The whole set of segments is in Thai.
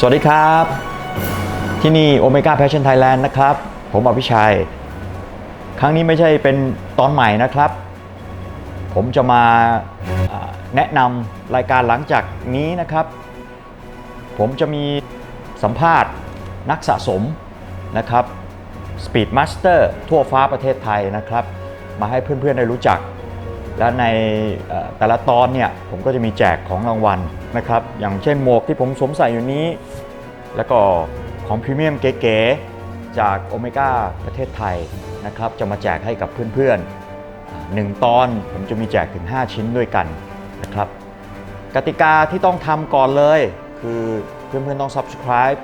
สวัสดีครับ ที่นี่ Omega Passion Thailand นะครับ ผมอภิชัย ครั้งนี้ไม่ใช่เป็นตอนใหม่นะครับ ผมจะมาอ่าแนะนำรายการหลังจากนี้นะครับ ผมจะมีสัมภาษณ์นักสะสมนะครับ Speed Master ทั่วฟ้าประเทศไทยนะครับ มาให้เพื่อนๆได้รู้จัก และในแต่ละตอนเนี่ยผมก็จะมีแจกของรางวัลนะครับ อย่างเช่นหมวกที่ผมสวมใส่อยู่นี้ แล้วก็ของพรีเมียมเก๋ๆจากโอเมก้าประเทศไทยนะครับ จะมาแจกให้กับเพื่อนๆหนึ่งตอนผมจะมีแจกถึง 5 ชิ้นด้วยกันนะครับ กติกาที่ต้องทำก่อนเลย คือเพื่อนๆต้อง subscribe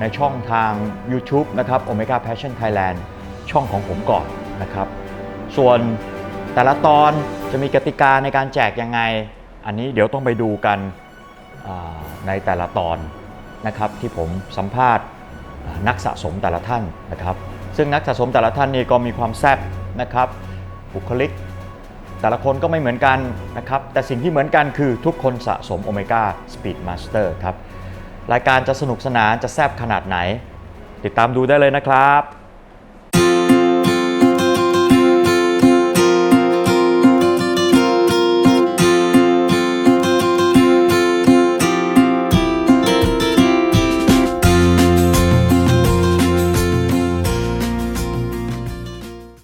ในช่องทาง YouTube นะครับ Omega Passion Thailand ช่องของผมก่อนนะครับ ส่วนแต่ละตอน จะมีกติกาในการแจกยังไง อันนี้เดี๋ยวต้องไปดูกันในแต่ละตอนนะครับที่ผมสัมภาษณ์นักสะสมแต่ละท่านนะครับ ซึ่งนักสะสมแต่ละท่านนี่ก็มีความแซ่บนะครับบุคลิก แต่ละคนก็ไม่เหมือนกันนะครับ แต่สิ่งที่เหมือนกันคือทุกคนสะสม Omega Speed Master ครับ รายการจะสนุกสนานจะแซ่บขนาดไหน ติดตามดูได้เลยนะครับ